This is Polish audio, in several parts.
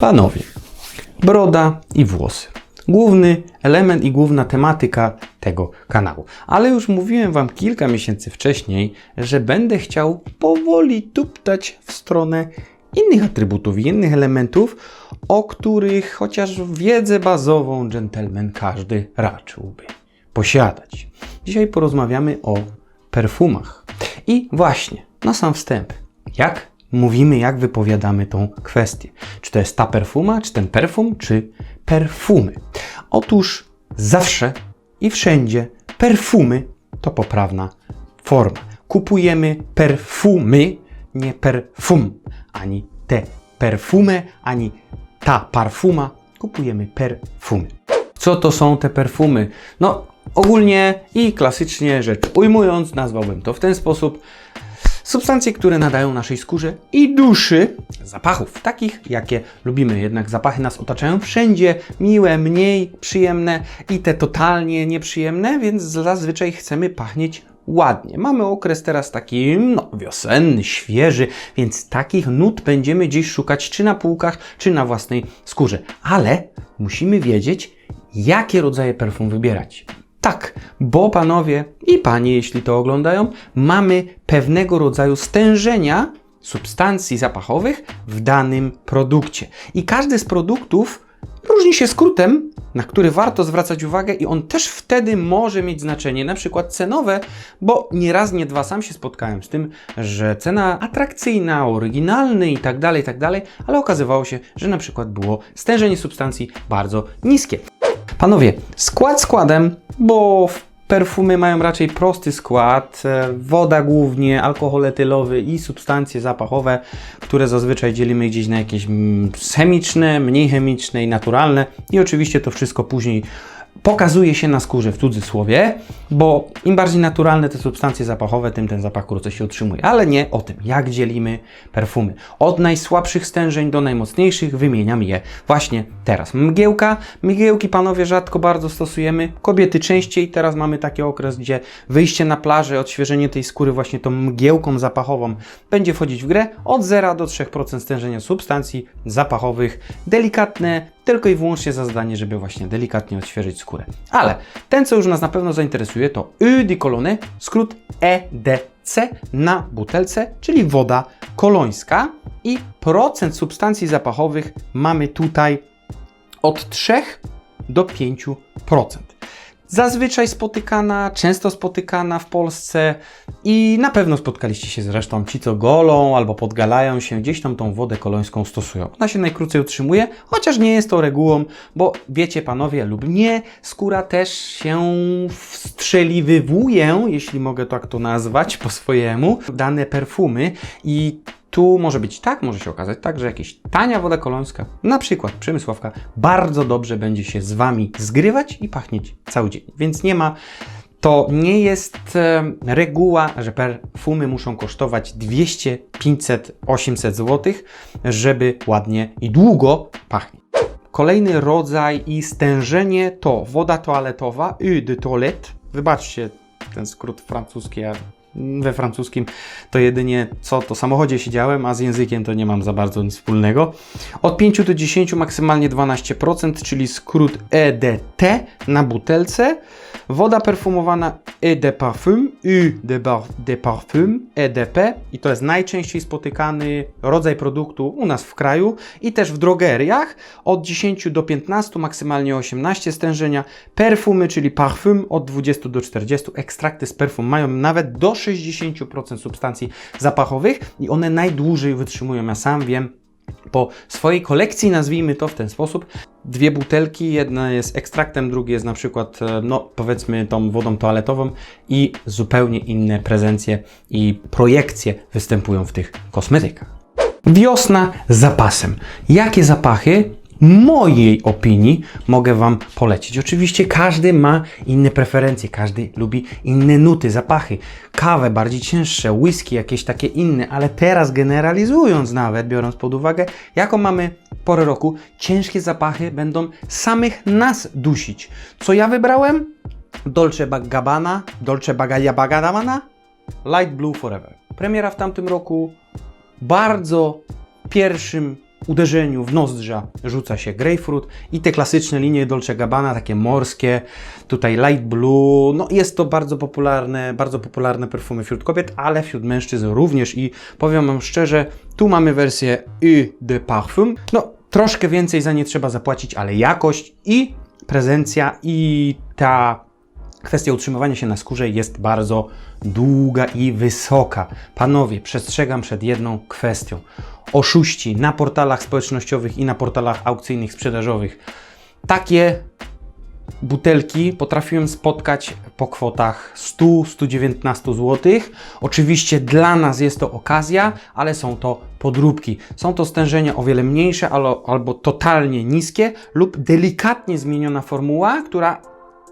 Panowie, broda i włosy. Główny element i główna tematyka tego kanału. Ale już mówiłem Wam kilka miesięcy wcześniej, że będę chciał powoli tuptać w stronę innych atrybutów, innych elementów, o których chociaż wiedzę bazową dżentelmen każdy raczyłby posiadać. Dzisiaj porozmawiamy o perfumach. I właśnie, na sam wstęp, jak mówimy, jak wypowiadamy tą kwestię? Czy to jest ta perfuma, czy ten perfum, czy perfumy? Otóż zawsze i wszędzie perfumy to poprawna forma. Kupujemy perfumy, nie perfum, ani te perfumy, ani ta parfuma. Kupujemy perfumy. Co to są te perfumy? No, ogólnie i klasycznie rzecz ujmując, nazwałbym to w ten sposób. Substancje, które nadają naszej skórze i duszy zapachów, takich jakie lubimy. Jednak zapachy nas otaczają wszędzie, miłe, mniej przyjemne i te totalnie nieprzyjemne, więc zazwyczaj chcemy pachnieć ładnie. Mamy okres teraz taki no, wiosenny, świeży, więc takich nut będziemy dziś szukać czy na półkach, czy na własnej skórze. Ale musimy wiedzieć, jakie rodzaje perfum wybierać. Tak, bo panowie i panie, jeśli to oglądają, mamy pewnego rodzaju stężenia substancji zapachowych w danym produkcie. I każdy z produktów różni się skrótem, na który warto zwracać uwagę, i on też wtedy może mieć znaczenie, na przykład cenowe, bo nie raz, nie dwa sam się spotkałem z tym, że cena atrakcyjna, oryginalny i tak dalej, tak dalej, ale okazywało się, że na przykład było stężenie substancji bardzo niskie. Panowie, skład składem, bo perfumy mają raczej prosty skład, e, woda głównie, alkohol etylowy i substancje zapachowe, które zazwyczaj dzielimy gdzieś na jakieś mm, chemiczne, mniej chemiczne i naturalne. I oczywiście to wszystko później pokazuje się na skórze w cudzysłowie, bo im bardziej naturalne te substancje zapachowe, tym ten zapach krócej się utrzymuje. Ale nie o tym, jak dzielimy perfumy. Od najsłabszych stężeń do najmocniejszych wymieniam je właśnie teraz. Mgiełka. Mgiełki, panowie, rzadko bardzo stosujemy. Kobiety częściej. Teraz mamy taki okres, gdzie wyjście na plażę, odświeżenie tej skóry właśnie tą mgiełką zapachową będzie wchodzić w grę. Od 0 do 3% stężenia substancji zapachowych. Delikatne, tylko i wyłącznie za zadanie, żeby właśnie delikatnie odświeżyć skórę. Ale ten, co już nas na pewno zainteresuje, to Eau de Cologne, skrót EDC na butelce, czyli woda kolońska. I procent substancji zapachowych mamy tutaj od 3 do 5%. Zazwyczaj spotykana, często spotykana w Polsce i na pewno spotkaliście się zresztą ci, co golą albo podgalają się, gdzieś tam tą wodę kolońską stosują. Ona się najkrócej utrzymuje, chociaż nie jest to regułą, bo wiecie panowie lub nie, skóra też się wstrzeliwywuje, jeśli mogę tak to nazwać po swojemu, dane perfumy i tu może być tak, może się okazać tak, że jakaś tania woda kolońska, na przykład przemysłowka, bardzo dobrze będzie się z Wami zgrywać i pachnieć cały dzień. Więc nie ma, to nie jest e, reguła, że perfumy muszą kosztować 200, 500, 800 zł, żeby ładnie i długo pachnieć. Kolejny rodzaj i stężenie to woda toaletowa, eau de toilette. Wybaczcie ten skrót francuski, ja we francuskim to jedynie co to samochodzie siedziałem, a z językiem to nie mam za bardzo nic wspólnego. Od 5 do 10 maksymalnie 12%, czyli skrót EDT na butelce. Woda perfumowana Eau de Parfum, Eau de, de Parfum, EDP i to jest najczęściej spotykany rodzaj produktu u nas w kraju i też w drogeriach od 10 do 15, maksymalnie 18 stężenia. Perfumy, czyli parfum od 20 do 40. Ekstrakty z perfum mają nawet do 60% substancji zapachowych i one najdłużej wytrzymują. Ja sam wiem, po swojej kolekcji, nazwijmy to w ten sposób, dwie butelki, jedna jest ekstraktem, drugie jest na przykład, e, no powiedzmy tą wodą toaletową i zupełnie inne prezencje i projekcje występują w tych kosmetykach. Wiosna zapasem. Jakie zapachy mojej opinii mogę Wam polecić. Oczywiście każdy ma inne preferencje, każdy lubi inne nuty, zapachy. Kawę bardziej cięższe, whisky jakieś takie inne, ale teraz generalizując nawet, biorąc pod uwagę, jaką mamy porę roku, ciężkie zapachy będą samych nas dusić. Co ja wybrałem? Dolce Gabbana, Dolce Gabbana, Light Blue Forever. Premiera w tamtym roku, bardzo pierwszym uderzeniu w nozdrza rzuca się grapefruit i te klasyczne linie Dolce Gabbana, takie morskie, tutaj light blue, no jest to bardzo popularne, bardzo popularne perfumy wśród kobiet, ale wśród mężczyzn również i powiem Wam szczerze, tu mamy wersję Eau de Parfum, no troszkę więcej za nie trzeba zapłacić, ale jakość i prezencja i ta kwestia utrzymywania się na skórze jest bardzo długa i wysoka. Panowie, przestrzegam przed jedną kwestią. Oszuści na portalach społecznościowych i na portalach aukcyjnych, sprzedażowych. Takie butelki potrafiłem spotkać po kwotach 100-119 zł. Oczywiście dla nas jest to okazja, ale są to podróbki. Są to stężenia o wiele mniejsze albo, albo totalnie niskie lub delikatnie zmieniona formuła, która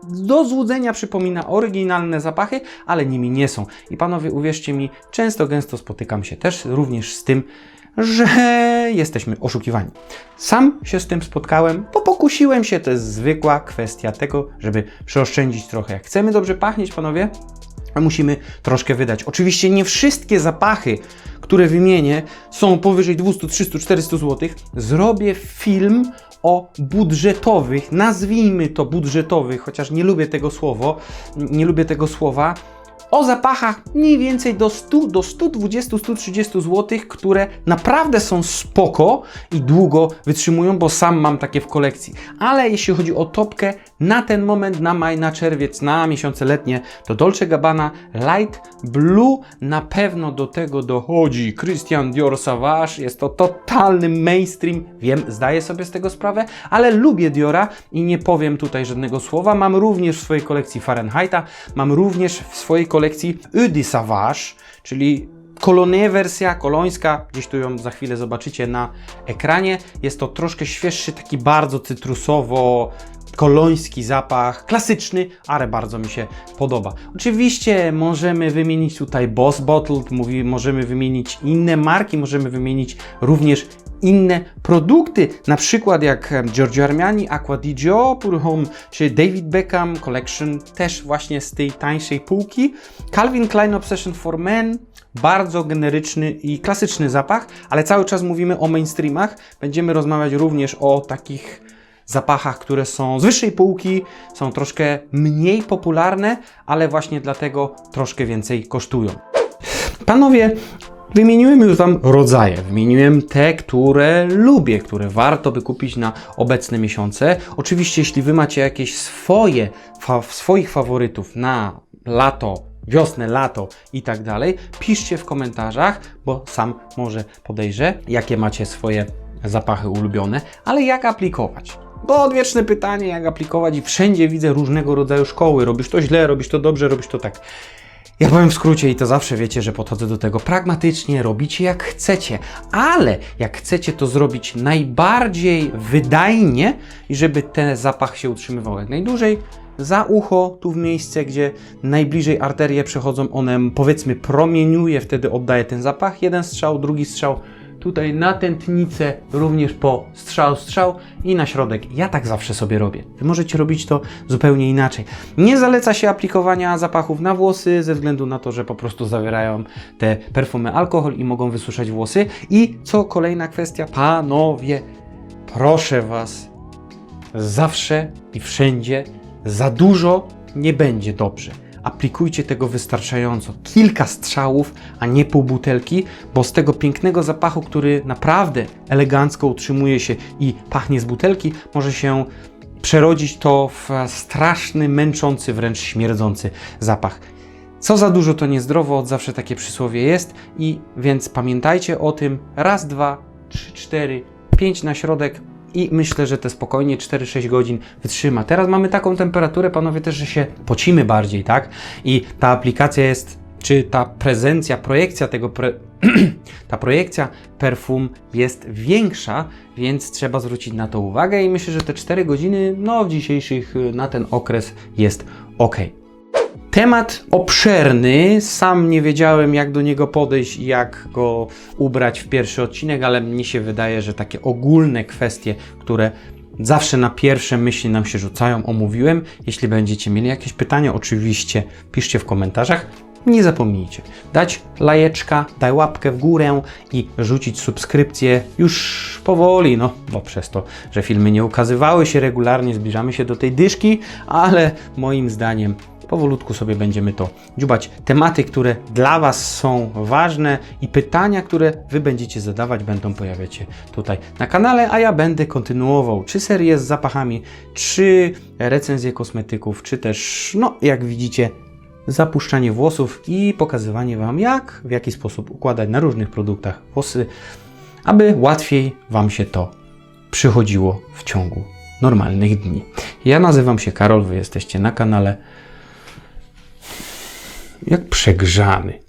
do złudzenia przypomina oryginalne zapachy, ale nimi nie są. I panowie, uwierzcie mi, często gęsto spotykam się też również z tym, że jesteśmy oszukiwani. Sam się z tym spotkałem, bo pokusiłem się, to jest zwykła kwestia tego, żeby przeoszczędzić trochę. Jak chcemy dobrze pachnieć, panowie, musimy troszkę wydać. Oczywiście nie wszystkie zapachy, które wymienię, są powyżej 200, 300, 400 zł. Zrobię film o budżetowych, nazwijmy to budżetowych, chociaż nie lubię tego słowa, nie lubię tego słowa, o zapachach mniej więcej do 100, do 120, 130 zł, które naprawdę są spoko i długo wytrzymują, bo sam mam takie w kolekcji. Ale jeśli chodzi o topkę, na ten moment, na maj, na czerwiec, na miesiące letnie, to Dolce Gabbana Light Blue na pewno do tego dochodzi. Christian Dior Sauvage, jest to totalny mainstream, wiem, zdaję sobie z tego sprawę, ale lubię Diora i nie powiem tutaj żadnego słowa. Mam również w swojej kolekcji Fahrenheita, mam również w swojej kolekcji Eau de Sauvage, czyli Cologne wersja kolońska, gdzieś tu ją za chwilę zobaczycie na ekranie. Jest to troszkę świeższy, taki bardzo cytrusowo, koloński zapach, klasyczny, ale bardzo mi się podoba. Oczywiście możemy wymienić tutaj Boss Bottled, mówi, możemy wymienić inne marki, możemy wymienić również inne produkty, na przykład jak Giorgio Armani, Aqua di Gio, Pure Home czy David Beckham Collection, też właśnie z tej tańszej półki. Calvin Klein Obsession for Men, bardzo generyczny i klasyczny zapach, ale cały czas mówimy o mainstreamach. Będziemy rozmawiać również o takich zapachach, które są z wyższej półki, są troszkę mniej popularne, ale właśnie dlatego troszkę więcej kosztują. Panowie, Wymieniłem już Wam rodzaje, wymieniłem te, które lubię, które warto by kupić na obecne miesiące. Oczywiście, jeśli Wy macie jakieś swoje, fa swoich faworytów na lato, wiosnę, lato i tak dalej, piszcie w komentarzach, bo sam może podejrzę, jakie macie swoje zapachy ulubione, ale jak aplikować? Bo odwieczne pytanie, jak aplikować i wszędzie widzę różnego rodzaju szkoły. Robisz to źle, robisz to dobrze, robisz to tak. Ja powiem w skrócie i to zawsze wiecie, że podchodzę do tego pragmatycznie, robicie jak chcecie, ale jak chcecie to zrobić najbardziej wydajnie i żeby ten zapach się utrzymywał jak najdłużej, za ucho, tu w miejsce, gdzie najbliżej arterie przechodzą, one powiedzmy promieniuje, wtedy oddaje ten zapach. Jeden strzał, drugi strzał, tutaj na tętnicę również po strzał, strzał i na środek. Ja tak zawsze sobie robię. Wy możecie robić to zupełnie inaczej. Nie zaleca się aplikowania zapachów na włosy ze względu na to, że po prostu zawierają te perfumy alkohol i mogą wysuszać włosy. I co kolejna kwestia, panowie, proszę was, zawsze i wszędzie za dużo nie będzie dobrze. Aplikujcie tego wystarczająco. Kilka strzałów, a nie pół butelki, bo z tego pięknego zapachu, który naprawdę elegancko utrzymuje się i pachnie z butelki, może się przerodzić to w straszny, męczący, wręcz śmierdzący zapach. Co za dużo to niezdrowo, od zawsze takie przysłowie jest i więc pamiętajcie o tym. Raz, dwa, trzy, cztery, pięć na środek, i myślę, że te spokojnie 4-6 godzin wytrzyma. Teraz mamy taką temperaturę, panowie, też, że się pocimy bardziej, tak? I ta aplikacja jest, czy ta prezencja, projekcja tego, pre... ta projekcja perfum jest większa, więc trzeba zwrócić na to uwagę i myślę, że te 4 godziny, no w dzisiejszych, na ten okres jest ok. Temat obszerny, sam nie wiedziałem jak do niego podejść i jak go ubrać w pierwszy odcinek, ale mnie się wydaje, że takie ogólne kwestie, które zawsze na pierwsze myśli nam się rzucają, omówiłem. Jeśli będziecie mieli jakieś pytania, oczywiście piszcie w komentarzach. nie zapomnijcie dać lajeczka, daj łapkę w górę i rzucić subskrypcję już powoli, no bo przez to, że filmy nie ukazywały się regularnie, zbliżamy się do tej dyszki, ale moim zdaniem powolutku sobie będziemy to dziubać. Tematy, które dla Was są ważne i pytania, które Wy będziecie zadawać, będą pojawiać się tutaj na kanale, a ja będę kontynuował czy serię z zapachami, czy recenzję kosmetyków, czy też, no jak widzicie, zapuszczanie włosów i pokazywanie Wam, jak, w jaki sposób układać na różnych produktach włosy, aby łatwiej Wam się to przychodziło w ciągu normalnych dni. Ja nazywam się Karol, Wy jesteście na kanale jak przegrzany.